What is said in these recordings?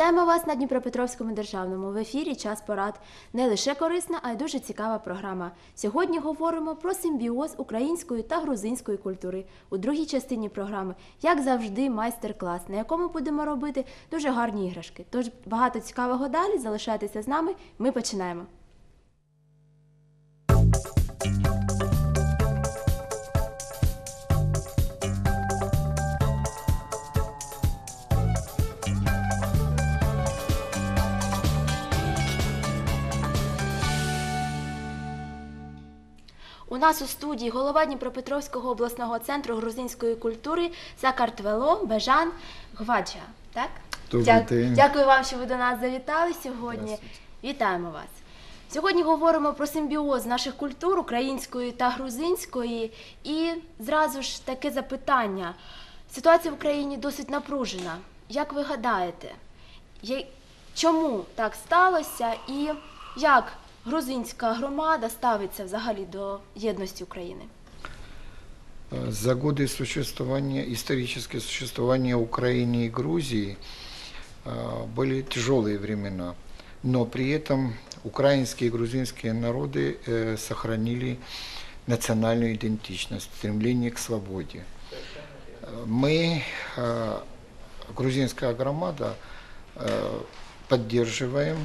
Вітаємо вас на Дніпропетровському державному в ефірі Час порад. Не лише корисна, а й дуже цікава програма. Сьогодні говоримо про симбіоз української та грузинської культури. У другій частині програми, як завжди, майстер-клас, на якому будемо робити дуже гарні іграшки. Тож багато цікавого далі. Залишайтеся з нами. Ми починаємо. У нас у студії голова Дніпропетровського обласного центру грузинської культури Сакартвело Бежан Гваджа. Так? Дя- Дякую вам, що ви до нас завітали сьогодні. Вітаємо вас. Сьогодні говоримо про симбіоз наших культур української та грузинської. І зразу ж таке запитання. Ситуація в Україні досить напружена. Як ви гадаєте, чому так сталося і як грузинська громада ставиться взагалі до єдності України? Э, За годы существования, исторического существования Украины и Грузии э, были тяжелые времена, но при этом украинские и грузинские народы э, сохранили национальную идентичность, стремление к свободе. Э, Мы, э, грузинская громада, э, поддерживаем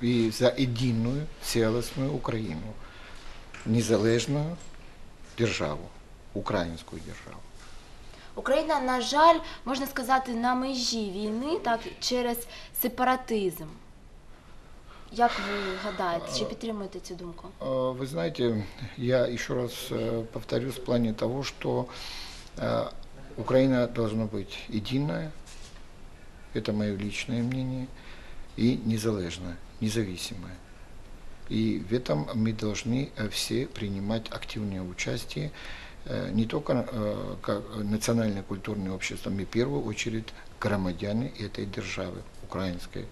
и за единую целостную Украину, незалежную державу, українську державу. Україна, на жаль, можна сказати, на межі війни, так через сепаратизм. Як ви гадаєте, чи підтримуєте цю думку? Э, Вы знаете, я еще раз э, повторюсь в плане того, что э, Украина должна быть единая, это мое личное мнение, и незалежная, независимая. И в этом мы должны э, все принимать активное участие, э, не только э, как национальное культурное общество, мы в первую очередь громадяне этой державы, украинской.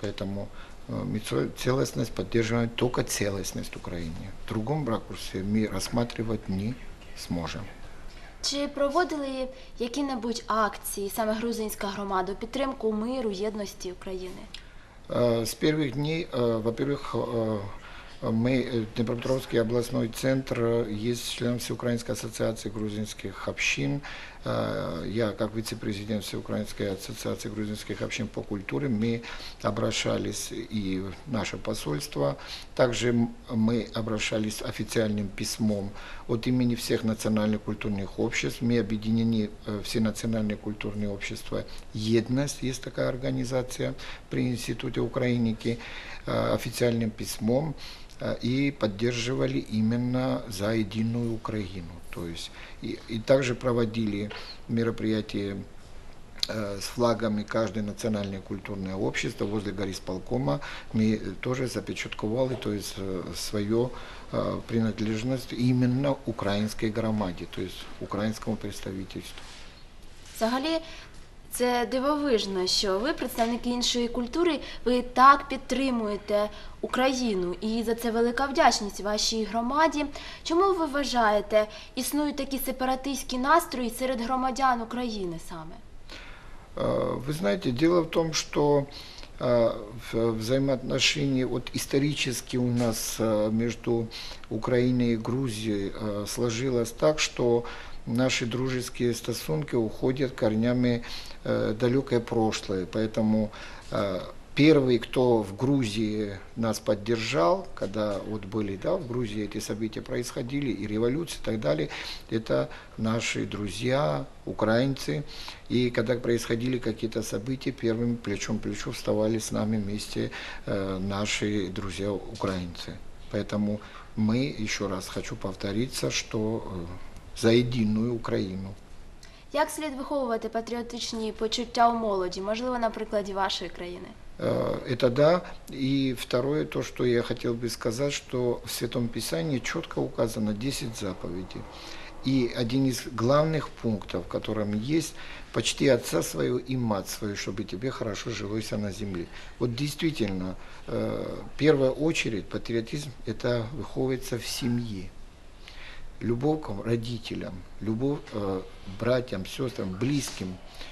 Поэтому э, мы цел- целостность поддерживаем только целостность Украины. В другом ракурсе мы рассматривать не сможем. Чи проводили які-небудь акції саме грузинська громада у підтримку миру, єдності України? Э, С первых дней, э, во-первых, э, мы, Днепропетровский областной центр, есть член Всеукраинской ассоциации грузинских общин. Э, Я, как вице-президент Всеукраинской ассоциации грузинских общин по культуре, мы обращались и в наше посольство. Также мы обращались официальным письмом от имени всех национальных культурных обществ. Мы объединены э, все национальные культурные общества. Едность, есть такая организация при Институте Украиники, э, официальным письмом и поддерживали именно за единую Украину. То есть и, и также проводили мероприятия э, с флагами каждое национальное культурное общество возле горисполкома мы э, тоже запечатлковали то есть э, свою э, принадлежность именно украинской громаде, то есть украинскому представительству. Взагалі, це дивовижно, що ви, представники іншої культури, ви так підтримуєте Україну, і за це велика вдячність вашій громаді. Чому ви вважаєте, існують такі сепаратистські настрої серед громадян України саме? Э, Вы знаете, дело в том, что э, в- взаимоотношения вот исторически у нас э, между Украиной и Грузией э, сложилось так, что наши дружеские стосунки уходят корнями э, далекое прошлое. Поэтому э, первый, кто в Грузии нас поддержал, когда вот были да, в Грузии эти события происходили, и революции и так далее, это наши друзья, украинцы. И когда происходили какие-то события, первыми плечом к плечу вставали с нами вместе э, наши друзья украинцы. Поэтому мы, еще раз хочу повториться, что э, за единую Украину. Як слід виховувати патріотичні почуття у молоді, можливо, на прикладі вашої країни? Э, Это да. И второе, то, что я хотел бы сказать, что в Святом Писании четко указано 10 заповедей. И один из главных пунктов, в котором есть «почти отца своего и мать свою, чтобы тебе хорошо жилось на земле». Вот действительно, э, в первую очередь патриотизм – это выховывается в семье. Любовь к родителям, любовь э, к братьям, сестрам, близким – Э,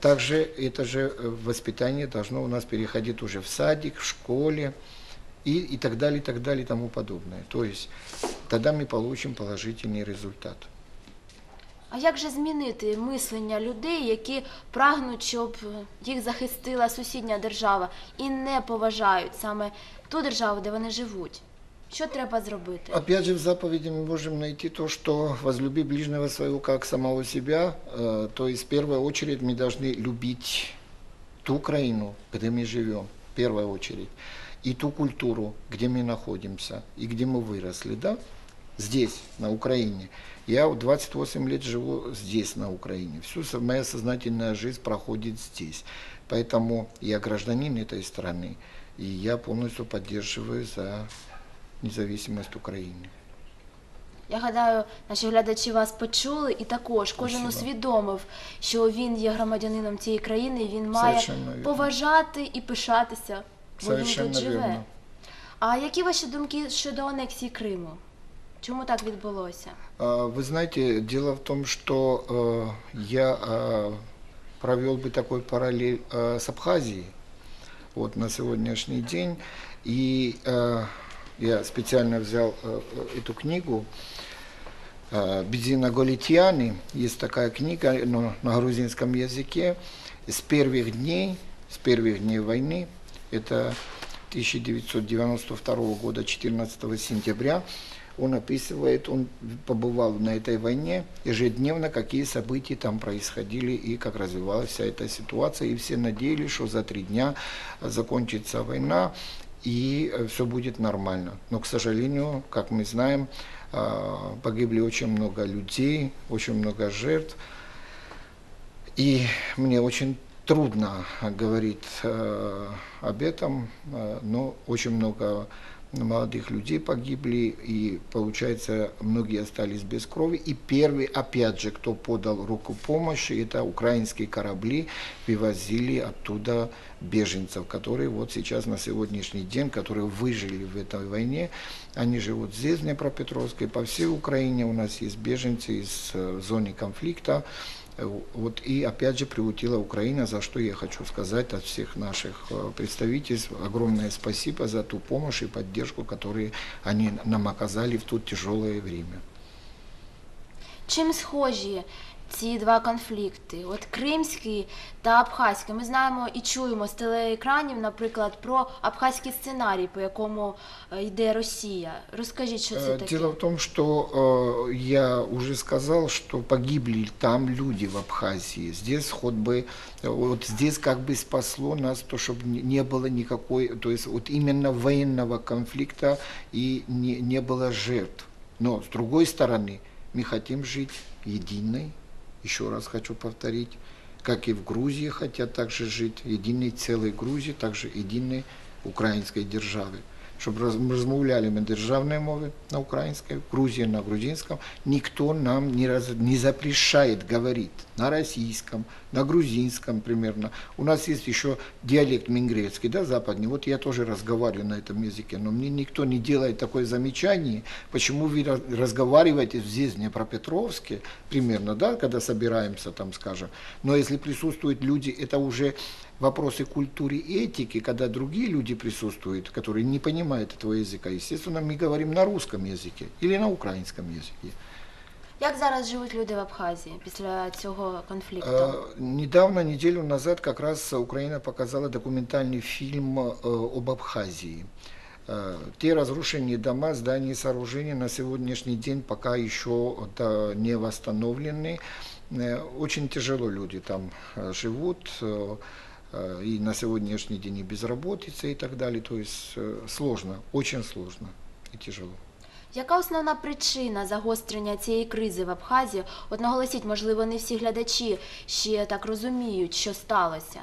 Также это же э, воспитание должно у нас переходить уже в садик, в школе и, и так далее, и так далее, и тому подобное. То есть тогда мы получим положительный результат. А як же змінити мислення людей, які прагнуть, щоб е, їх захистила сусідня держава і не поважають саме ту державу, де вони живуть? Що треба зробити? Опять же, в заповеди мы можем найти то, что возлюби ближнего своего как самого себя. Э, То есть, в первую очередь, мы должны любить ту Украину, где мы живем, в первую очередь, и ту культуру, где мы находимся, и где мы выросли, да? Здесь, на Украине. Я вот 28 лет живу здесь, на Украине. Всю моя сознательная жизнь проходит здесь. Поэтому я гражданин этой страны, и я полностью поддерживаю за независимость Украины. Я гадаю, наші глядачі вас почули, і також кожен Спасибо. усвідомив, що він є громадянином цієї країни, і він має Совершенно вірно. поважати і пишатися, бо він Совершенно тут живе. вірно. А які ваші думки щодо анексії Криму? Чому так відбулося? А, Вы знаете, дело в том, что э, я э, провел бы такой параллель э, с Абхазией вот на сегодняшний день. И э, я специально взял э, эту книгу э, Бедзина Голитьяни. Есть такая книга но на грузинском языке. С первых дней, с первых дней войны, это 1992 года, 14 сентября, он описывает, он побывал на этой войне, ежедневно какие события там происходили и как развивалась вся эта ситуация. И все надеялись, что за три дня закончится война и все будет нормально. Но, к сожалению, как мы знаем, а, погибли очень много людей, очень много жертв. И мне очень трудно говорить э, об этом, э, но очень много молодых людей погибли, и, получается, многие остались без крови. И первый, опять же, кто подал руку помощи, это украинские корабли, вывозили оттуда беженцев, которые вот сейчас на сегодняшний день, которые выжили в этой войне, они живут здесь, в Днепропетровске, по всей Украине. У нас есть беженцы из э, зоны конфликта, Вот, и опять же приутила Украина, за что я хочу сказать от всех наших э, представительств огромное спасибо за ту помощь и поддержку, которую они нам оказали в то тяжелое время. Чим схожі ці два конфлікти? От кримський та абхазький. Ми знаємо і чуємо з телеекранів, наприклад, про абхазький сценарій, по якому е, йде Росія. Розкажіть, що це Э, таке? Дело в том, что э, я уже сказал, что погибли там люди в Абхазии. Здесь хоть бы, э, вот здесь как бы спасло нас то, чтобы не не было никакой, то есть вот именно военного конфликта и не, не было жертв. Но с другой стороны, мы хотим жить единой, еще раз хочу повторить, как и в Грузии хотят также жить, единой целой Грузии, также единой української держави. Щоб роз- розмовляли ми державною мовою на українській, в Грузії на грузинському, ніхто нам не, раз, не запрещает говорить на российском, на грузинском примерно. У нас есть еще диалект мингрецкий, да, западный. Вот я тоже разговариваю на этом языке, но мне никто не делает такое замечание, почему вы раз- разговариваете здесь, в Днепропетровске, примерно, да, когда собираемся там, скажем. Но если присутствуют люди, это уже вопросы культуры и этики, когда другие люди присутствуют, которые не понимают этого языка, естественно, мы говорим на русском языке или на украинском языке. Як зараз живуть люди в Абхазії після цього конфлікту? Э, Недавно, неделю назад, как раз Украина показала документальный фильм э, об Абхазии. Э, Те разрушенные дома, здания и сооружения на сегодняшний день пока еще да, не восстановлены. Э, Очень тяжело люди там э, живут. э, э, И на сегодняшний день и безработица и так далее. То есть э, сложно, очень сложно и тяжело. Яка основна причина загострення цієї кризи в Абхазії? От наголосіть, можливо, не всі глядачі ще так розуміють, що сталося.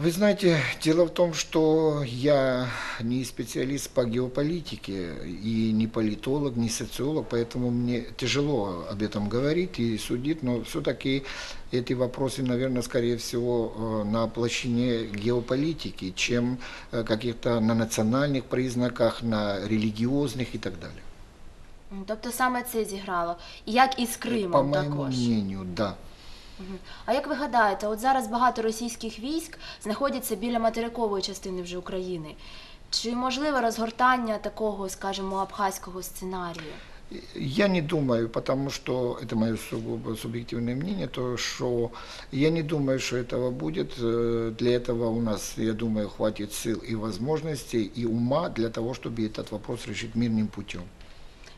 Вы знаете, дело в том, что я не специалист по геополитике и не политолог, не социолог, поэтому мне тяжело об этом говорить и судить, но все-таки эти вопросы, наверное, скорее всего, э, на площине геополитики, чем э, каких-то на национальных признаках, на религиозных и так далее. М, Тобто саме це зіграло. І як і з По Кримом моему також. мнению, да. Мгм. А як ви гадаєте, от зараз багато російських військ знаходяться біля материкової частини вже України. Чи можливе розгортання такого, скажімо, абхазького сценарію? Я не думаю, потому что это мое сугубо субъективное мнение, то что я не думаю, что этого будет. Э, Для этого у нас, я думаю, хватит сил и возможностей, и ума для того, чтобы этот вопрос решить мирным путем.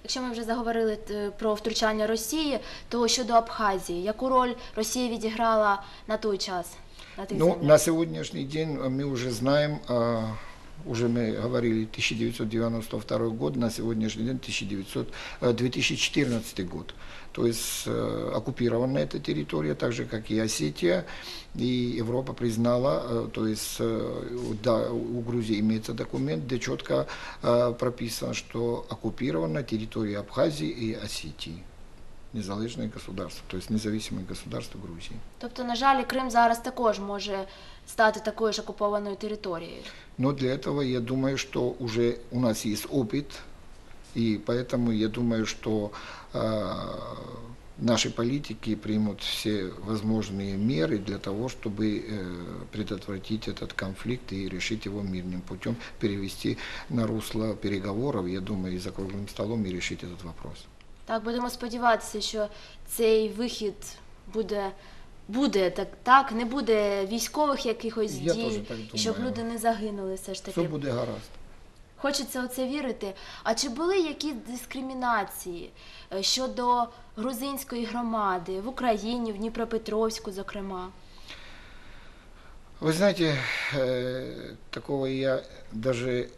Якщо ми вже заговорили е, про втручання Росії, то щодо Абхазії, яку роль Росія відіграла на той час? На Ну, на сегодняшний день ми мы уже знаем, а, уже мы говорили 1992 год, на сегодняшний день 1900, э, 2014 год. То есть э, оккупирована эта территория, так же как и Осетия, и Европа признала, э, то есть э, да, у Грузии имеется документ, где четко э, прописано, что оккупирована территория Абхазии и Осетии. Незалежное государство, то есть независимое государство Грузии. Тобто, на жаль, і Крим зараз також може стати такою ж окупованою територією. Но для этого я думаю, что уже у нас есть опыт, и поэтому я думаю, что э, наши политики примут все возможные меры для того, чтобы э, предотвратить этот конфликт и решить его мирным путем, перевести на русло переговоров, я думаю, и за круглым столом и решить этот вопрос. Так, будемо сподіватися, що цей вихід буде. Буде так, так, не буде військових якихось Я дій, теж так і щоб думаю. люди не загинули все ж таки. Все буде гаразд. Хочеться у це вірити. А чи були якісь дискримінації е, щодо грузинської громади в Україні, в Дніпропетровську, зокрема? Вы знаете, э, такого я даже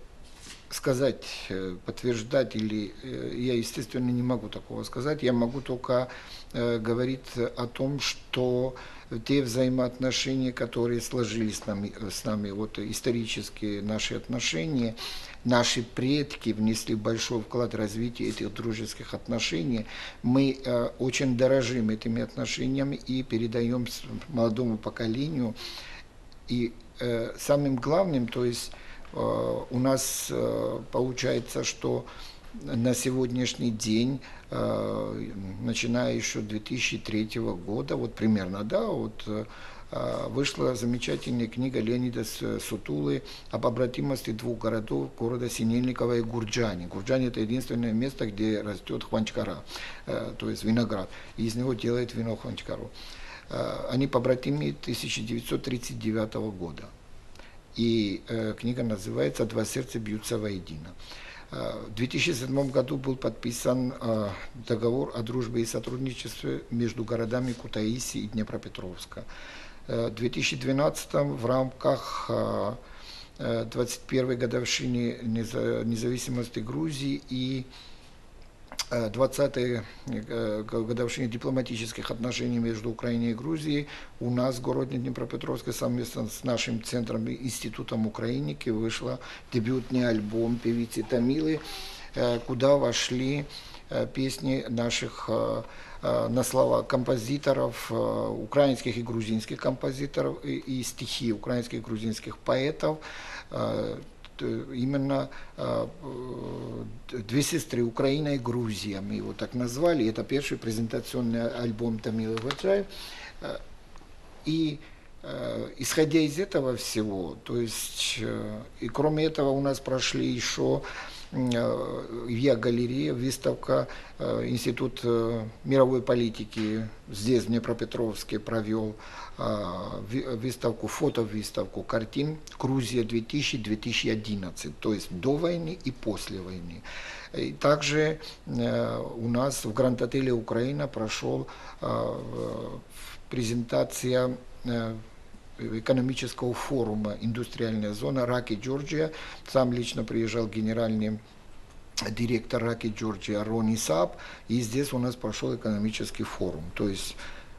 сказать, э, подтверждать или э, я, естественно, не могу такого сказать. Я могу только э, говорить о том, что те взаимоотношения, которые сложились с нами, с нами вот исторические наши отношения, наши предки внесли большой вклад в развитие этих дружеских отношений. Мы э, очень дорожим этими отношениями и передаем молодому поколению и э, самым главным, то есть э, у нас э, получается, что на сегодняшний день, э, начиная еще 2003 года, вот примерно, да, вот э, вышла замечательная книга Леонида Сутулы об обратимости двух городов, города Синельникова и Гурджани. Гурджани – это единственное место, где растет хванчкара, э, то есть виноград, и из него делают вино хванчкару. Они побратимы 1939 года. И книга называется «Два сердца бьются воедино». Э, В 2007 году был подписан э, договор о дружбе и сотрудничестве между городами Кутаиси и Днепропетровска. Э, В 2012 в рамках э, э, 21-й годовщины неза- независимости Грузии и 20-й э, годовщине дипломатических отношений между Украиной и Грузией у нас в городе Днепропетровске совместно с нашим центром и Институтом Украиники вышла дебютный альбом певицы Тамилы, э, куда вошли э, песни наших э, э, на слова композиторов, э, украинских и грузинских композиторов и, и стихи украинских и грузинских поэтов. Э, именно э, э, две сестры Украина и Грузия, мы его так назвали. Это первый презентационный альбом Тамилы Ваджаев. Э, И исходя из этого всего, то есть, и кроме этого у нас прошли еще я галерея, выставка, э, Институт э, мировой политики здесь, в Днепропетровске, провел э, ви- выставку, картин «Грузия 2000-2011», то есть до войны и после войны. И также э, у нас в Гранд-отеле «Украина» прошел э, презентация э, экономического форума «Индустриальная зона» Раки Джорджия. Сам лично приезжал генеральный директор Раки Джорджия Рони Саб, и здесь у нас прошел экономический форум. То есть,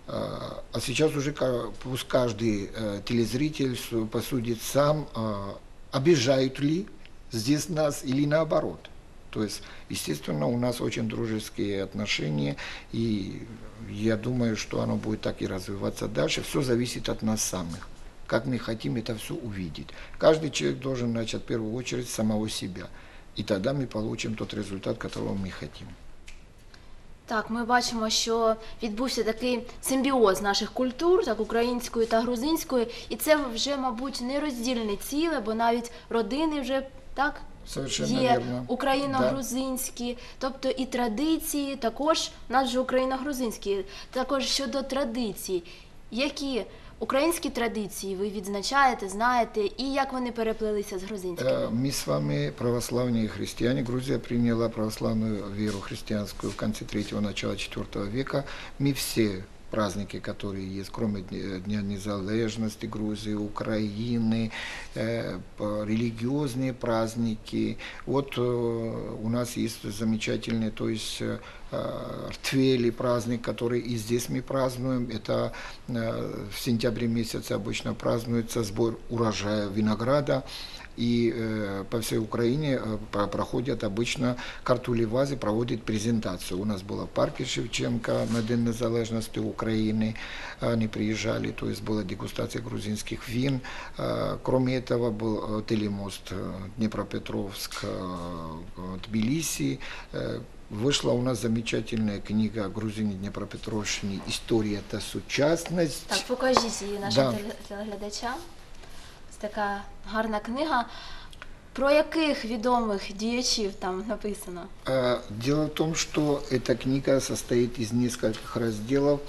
э, а сейчас уже пусть каждый э, телезритель посудит сам, э, обижают ли здесь нас или наоборот. То есть, естественно, у нас очень дружеские отношения, и я думаю, что оно будет так и развиваться дальше. Все зависит от нас самих. Как мы хотим это все увидеть. Каждый человек должен начать в первую очередь с самого себя. И тогда мы получим тот результат, которого мы хотим. Так, ми бачимо, що відбувся такий симбіоз наших культур, так української та грузинської, і це вже, мабуть, нероздільне ціле, бо навіть родини вже так Совершенно є верно. україно-грузинські, тобто і традиції також у нас же україно-грузинські. Також щодо традицій, які українські традиції ви відзначаєте, знаєте, і як вони переплелися з грузинськими? Э, Мы с вами православные христиане. Грузия приняла православную веру христианскую в конце третьего, начала четвертого века. Мы все праздники, которые есть, кроме Дня незалежности Грузии, Украины, э, религиозные праздники. Вот э, у нас есть замечательный, то есть э, Ртвели праздник, который и здесь мы празднуем. Это в сентябре месяце обычно празднуется сбор урожая винограда. И э, по всей Украине э, про- проходят обычно картулевазы, проводят презентацию. У нас было в парке Шевченко на День незалежности Украины. Они приезжали, то есть была дегустация грузинских вин. Э, Кроме этого был э, телемост э, Днепропетровск, э, Тбилиси. Э, Вышла у нас замечательная книга «Грузине Днепропетровщине. История – это сучасность». Так, покажіть її нашим Да. теле- телеглядачам. Ось така гарна книга. Про яких відомих діячів там написано? А, Дело в том, что эта книга состоит из нескольких разделов.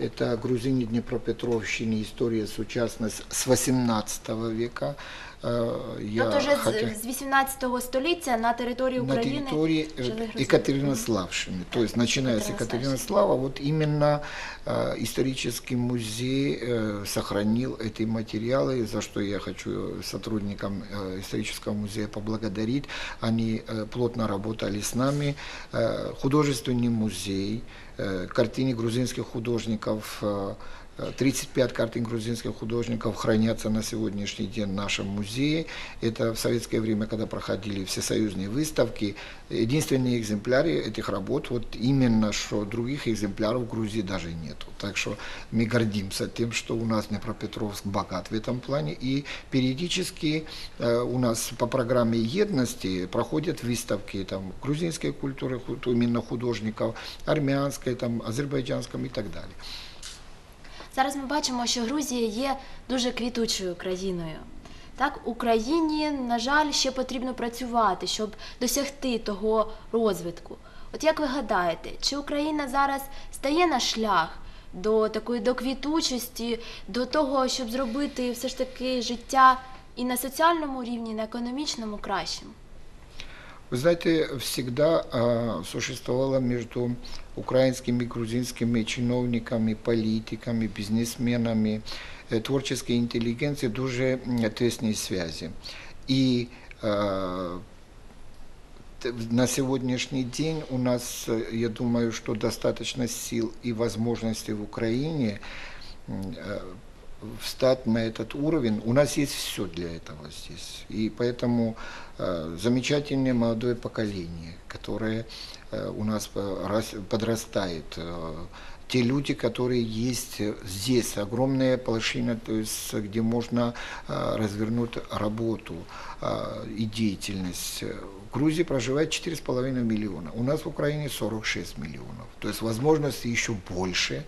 Это «Грузине Днепропетровщине. История сучасность с 18 века». А, Я тобто вже хотя- з, з 18 століття на території на України территории жили э, грузини. Екатеринославщины. То есть, начиная с Екатеринославщины. Екатеринослава, вот именно э, исторический музей э, сохранил эти материалы, за что я хочу сотрудникам э, исторического музея поблагодарить. Они э, плотно работали с нами. Э, художественный музей, э, картины грузинских художников, э, 35 картин грузинских художников хранятся на сегодняшний день в нашем музее. Это в советское время, когда проходили всесоюзные выставки, единственные экземпляры этих работ, вот именно что других экземпляров в Грузии даже нету. Так что мы гордимся тем, что у нас Днепропетровск богат в этом плане. И периодически э, у нас по программе едности проходят выставки там, грузинской культуры, именно художников, армянской, там, азербайджанской и так далее. Зараз ми бачимо, що Грузія є дуже квітучою країною. Так, Україні, на жаль, ще потрібно працювати, щоб досягти того розвитку. От як ви гадаєте, чи Україна зараз стає на шлях до такої до квітучості, до того, щоб зробити все ж таки життя і на соціальному рівні, і на економічному кращим? Вы знаете, всегда а, существовало между украинскими и грузинскими чиновниками, политиками, бизнесменами, э, творческой интеллигенцией дуже тесные связи. И а, на сегодняшний день у нас, э, я думаю, что достаточно сил и возможностей в Украине э, встать на этот уровень. У нас есть все для этого здесь. И поэтому замечательное молодое поколение, которое э, у нас э, рас- подрастает. Э, те люди, которые есть э, здесь, огромная полошина, то есть, э, где можно э, развернуть работу э, и деятельность. Э, В Грузии проживает 4,5 миллиона, у нас в Украине 46 миллионов. То есть возможности еще больше,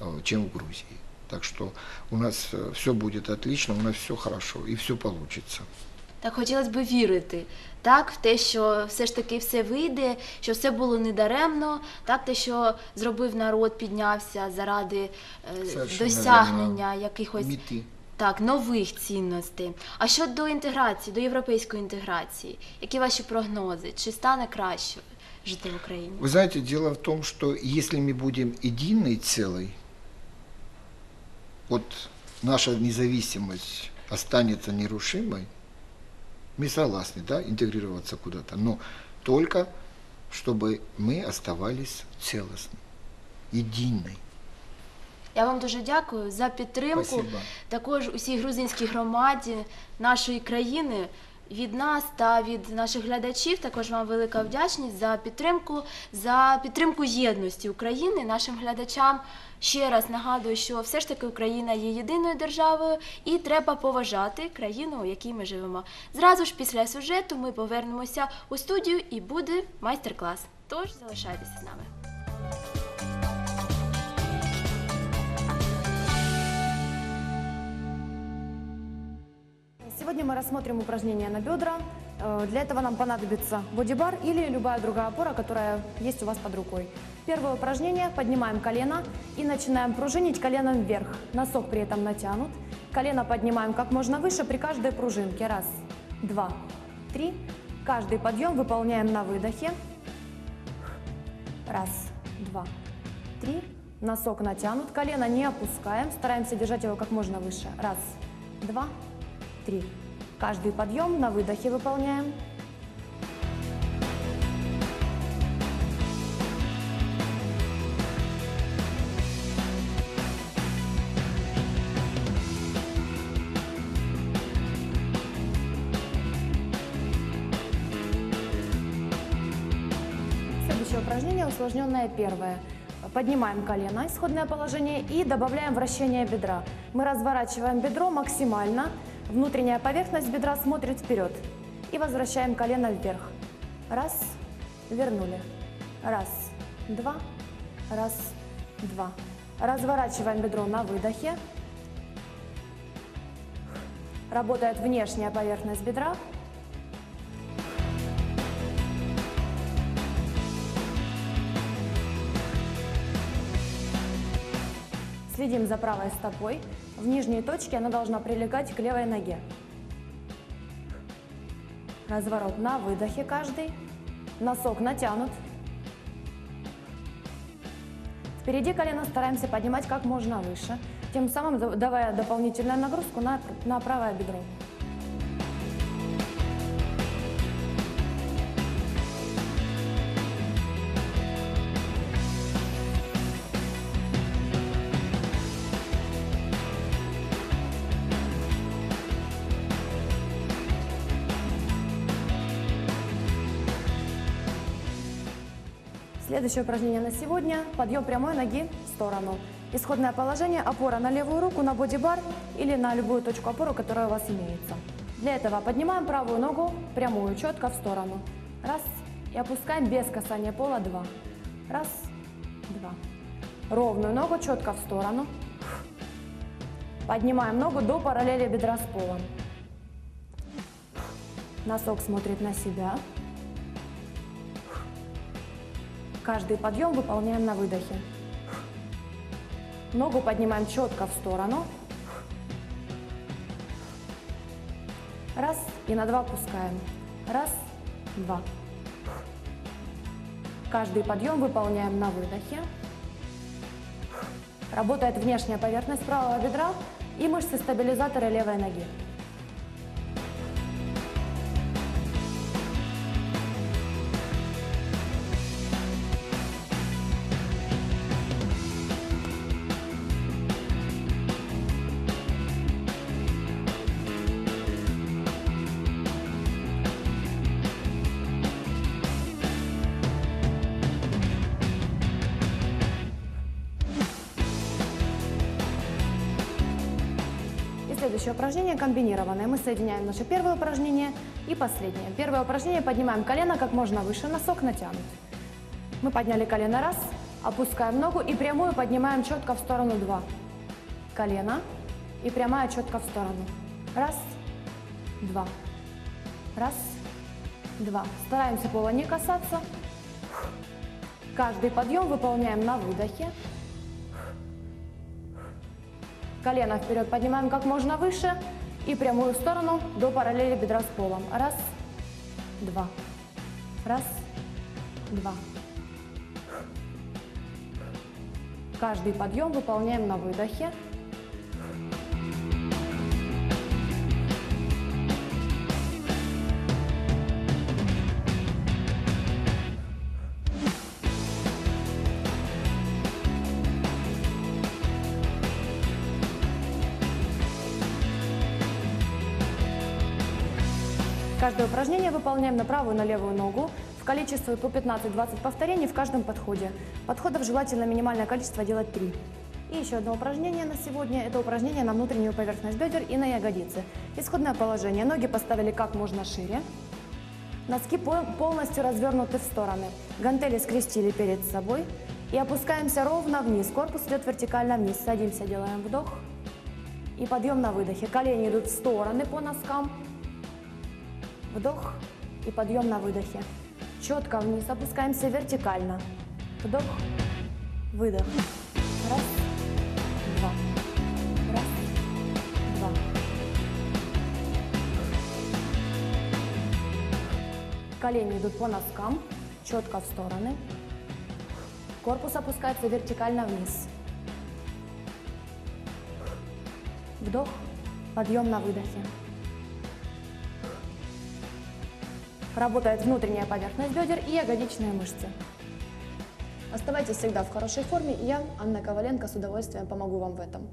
э, чем в Грузии. Так что у нас все будет отлично, у нас все хорошо и все получится. Так хотілося б вірити, так, в те, що все ж таки все вийде, що все було недаремно, так, те, що зробив народ, піднявся заради е, Совершенно досягнення якихось Меты. так, нових цінностей. А щодо інтеграції, до європейської інтеграції, які ваші прогнози? Чи стане краще жити в Україні? Вы знаете, дело в том, что если мы будем единой целой, вот наша независимость останется нерушимой, мы согласны, да, интегрироваться куда-то, но только чтобы мы оставались целостны, единой. Я вам дуже дякую за підтримку. Спасибо. Також усій грузинській громаді нашої країни. Від нас та від наших глядачів також вам велика вдячність за підтримку, за підтримку єдності України нашим глядачам. Ще раз нагадую, що все ж таки Україна є єдиною державою і треба поважати країну, у якій ми живемо. Зразу ж після сюжету ми повернемося у студію і буде майстер-клас. Тож залишайтеся з нами. Сегодня мы рассмотрим упражнения на бедра. Э, Для этого нам понадобится бодибар или любая другая опора, которая есть у вас под рукой. Первое упражнение. Поднимаем колено и начинаем пружинить коленом вверх. Носок при этом натянут. Колено поднимаем как можно выше при каждой пружинке. Раз, два, три. Каждый подъем выполняем на выдохе. Раз, два, три. Носок натянут, колено не опускаем, стараемся держать его как можно выше. Раз, два, три. Каждый подъем на выдохе выполняем. Следующее упражнение усложненное первое. Поднимаем колено, исходное положение, и добавляем вращение бедра. Мы разворачиваем бедро максимально, внутренняя поверхность бедра смотрит вперед. И возвращаем колено вверх. Раз, вернули. Раз, два, раз, два. Разворачиваем бедро на выдохе. Работает внешняя поверхность бедра. Следим за правой стопой. В нижней точке она должна прилегать к левой ноге. Разворот на выдохе каждый. Носок натянут. Впереди колено стараемся поднимать как можно выше, тем самым да- давая дополнительную нагрузку на, на правое бедро. Следующее упражнение на сегодня – подъем прямой ноги в сторону. Исходное положение – опора на левую руку, на бодибар или на любую точку опоры, которая у вас имеется. Для этого поднимаем правую ногу прямую, четко в сторону. Раз. И опускаем без касания пола. Два. Раз. Два. Ровную ногу четко в сторону. Поднимаем ногу до параллели бедра с полом. Носок смотрит на себя. Каждый подъем выполняем на выдохе. Ногу поднимаем четко в сторону. Раз и на два опускаем. Раз, два. Каждый подъем выполняем на выдохе. Работает внешняя поверхность правого бедра и мышцы стабилизатора левой ноги. Следующее упражнение комбинированное. Мы соединяем наше первое упражнение и последнее. Первое упражнение поднимаем колено как можно выше, носок натянут. Мы подняли колено раз, опускаем ногу и прямую поднимаем четко в сторону два. Колено и прямая четко в сторону. Раз, два. Раз, два. Стараемся пола не касаться. Каждый подъем выполняем на выдохе. Колено вперед поднимаем как можно выше и прямую сторону до параллели бедра с полом. Раз, два. Раз, два. Каждый подъем выполняем на выдохе. Каждое упражнение выполняем на правую и на левую ногу в количестве по 15-20 повторений в каждом подходе. Подходов желательно минимальное количество делать 3. И еще одно упражнение на сегодня. Это упражнение на внутреннюю поверхность бедер и на ягодицы. Исходное положение. Ноги поставили как можно шире. Носки по- полностью развернуты в стороны. Гантели скрестили перед собой. И опускаемся ровно вниз. Корпус идет вертикально вниз. Садимся, делаем вдох. И подъем на выдохе. Колени идут в стороны по носкам. Вдох и подъем на выдохе. Четко вниз опускаемся вертикально. Вдох, выдох. Раз, два. Раз, два. Колени идут по носкам, четко в стороны. Корпус опускается вертикально вниз. Вдох, подъем на выдохе. Работает внутренняя поверхность бедер и ягодичные мышцы. Оставайтесь всегда в хорошей форме, и я, Анна Коваленко, с удовольствием помогу вам в этом.